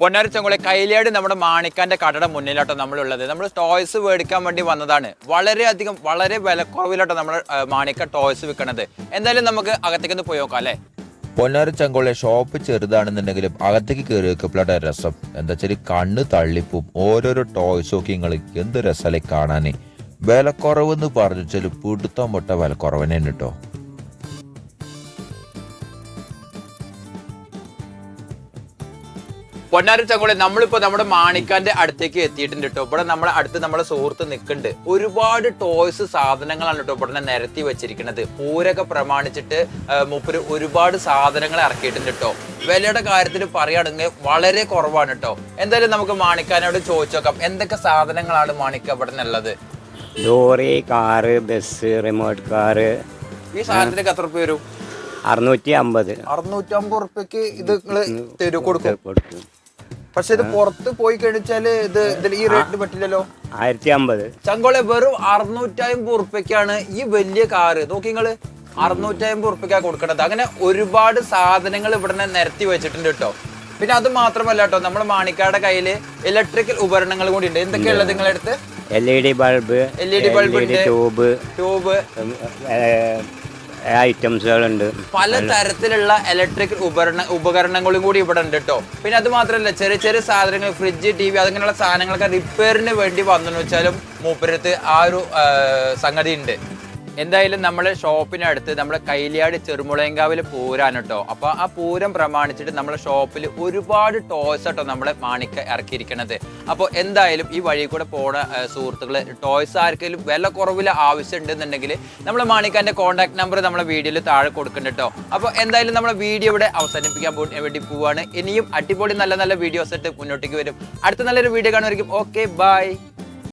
പൊന്നാരി കൈലേട് നമ്മുടെ മാണിക്കാന്റെ കടയുടെ മുന്നിലാട്ടോ നമ്മളുള്ളത്. നമ്മൾ ടോയ്സ് മേടിക്കാൻ വേണ്ടി വന്നതാണ്. വളരെയധികം വളരെ വിലക്കുറവിലാട്ടോ നമ്മൾ മാണിക്ക ടോയ്സ് വിൽക്കണത് എന്തായാലും നമുക്ക് അകത്തേക്കൊന്ന് പോയി നോക്കാം അല്ലേ? പൊന്നാര ചങ്കോളെ ഷോപ്പ് ചെറുതാണെന്നുണ്ടെങ്കിലും അകത്തേക്ക് കയറി വെക്കപ്പോഴാണ് രസം. എന്താ വെച്ചാൽ കണ്ണ് തള്ളിപ്പും ഓരോരോ ടോയ്സ് ഒക്കെ നിങ്ങൾ എന്ത് രസമല്ലേ കാണാനേ. വിലക്കുറവ് എന്ന് പറഞ്ഞു വെച്ചാൽ പിടുത്തം മുട്ട വിലക്കുറവനെ കേട്ടോ പൊന്നാരി ചങ്ങോളി നമ്മളിപ്പോ നമ്മുടെ മാണിക്കാന്റെ അടുത്തേക്ക് എത്തിയിട്ടുണ്ട് കേട്ടോ ഇവിടെ നമ്മുടെ അടുത്ത് നമ്മുടെ സുഹൃത്ത് നിൽക്കുന്നുണ്ട് ഒരുപാട് ടോയ്സ് സാധനങ്ങളാണ് കേട്ടോ ഇവിടെ നിരത്തി വെച്ചിരിക്കുന്നത്. പൂരൊക്കെ പ്രമാണിച്ചിട്ട് മൂപ്പര് ഒരുപാട് സാധനങ്ങൾ ഇറക്കിയിട്ടുണ്ട് കേട്ടോ വിലയുടെ കാര്യത്തിൽ പറയുകയാണെങ്കിൽ വളരെ കുറവാണ് കേട്ടോ എന്തായാലും നമുക്ക് മാണിക്കാനോട് ചോദിച്ചു നോക്കാം. എന്തൊക്കെ സാധനങ്ങളാണ് മാണിക്ക ഇവിടെ നിന്നുള്ളത്? Lorry car bus remote car ഈ സാധനത്തിനൊക്കെ എത്ര രൂപ വരും? അറുന്നൂറ്റി അമ്പത്. അറുന്നൂറ്റി അമ്പത് റുപ്യക്ക് ഇത് നിങ്ങൾ തരൂ കൊടുക്കും. കൊടുക്കും. പക്ഷെ ഇത് പുറത്ത് പോയി കഴിച്ചാൽ ഇത് ഇതിൽ ഈ റേറ്റ് പറ്റില്ലല്ലോ. ആയിരത്തി അമ്പത് ചങ്കോളെ വെറും അറുന്നൂറ്റമ്പത് ഉറുപ്പ്യക്കാണ് ഈ വലിയ കാറ്. നോക്കി നിങ്ങൾ. അറുന്നൂറ്റമ്പത് ഉറുപ്പ്യക്കാ കൊടുക്കണത്. അങ്ങനെ ഒരുപാട് സാധനങ്ങൾ ഇവിടെ നിരത്തി വെച്ചിട്ടുണ്ട് കേട്ടോ. പിന്നെ അത് മാത്രമല്ല കേട്ടോ നമ്മുടെ മാണിക്കാരുടെ കയ്യിൽ ഇലക്ട്രിക്കൽ ഉപകരണങ്ങൾ കൂടി ഉണ്ട്. എന്തൊക്കെയുള്ളത് നിങ്ങളുടെ അടുത്ത്? L E D bulb L E D bulb. Tube tube ഐറ്റംസുകളുണ്ട്. പല തരത്തിലുള്ള ഇലക്ട്രിക് ഉപകരണ ഉപകരണങ്ങളും കൂടി ഇവിടെ ഉണ്ട് കേട്ടോ പിന്നെ അത് മാത്രമല്ല ചെറിയ ചെറിയ സാധനങ്ങൾ ഫ്രിഡ്ജ് ടി വി അങ്ങനെയുള്ള സാധനങ്ങളൊക്കെ റിപ്പയറിന് വേണ്ടി വന്നെന്ന് വെച്ചാലും മൂപ്പരത്ത് ആ ഒരു സംഗതി ഉണ്ട് എന്തായാലും നമ്മൾ ഷോപ്പിനടുത്ത് നമ്മുടെ കൈലിയാട് ചെറുമുളയങ്കാവിൽ പൂരാണ് കേട്ടോ അപ്പോൾ ആ പൂരം പ്രമാണിച്ചിട്ട് നമ്മളെ ഷോപ്പിൽ ഒരുപാട് ടോയ്സ് കേട്ടോ നമ്മളെ മാണിക്ക ഇറക്കിയിരിക്കണത്. അപ്പോൾ എന്തായാലും ഈ വഴി കൂടെ പോണ സുഹൃത്തുക്കൾ ടോയ്സ് ആർക്കെങ്കിലും വില കുറവിൽ ആവശ്യമുണ്ടെന്നുണ്ടെങ്കിൽ നമ്മളെ മാണിക്കാന്റെ കോൺടാക്ട് നമ്പർ നമ്മളെ വീഡിയോയിൽ താഴെ കൊടുക്കുന്നുണ്ട് കേട്ടോ അപ്പോൾ എന്തായാലും നമ്മളെ വീഡിയോ ഇവിടെ അവസാനിപ്പിക്കാൻ വേണ്ടി പോവാണ്. ഇനിയും അടിപൊളി നല്ല നല്ല വീഡിയോസ് ആയിട്ട് മുന്നോട്ടേക്ക് വരും. അടുത്ത നല്ലൊരു വീഡിയോ കാണുമായിരിക്കും. Okay bye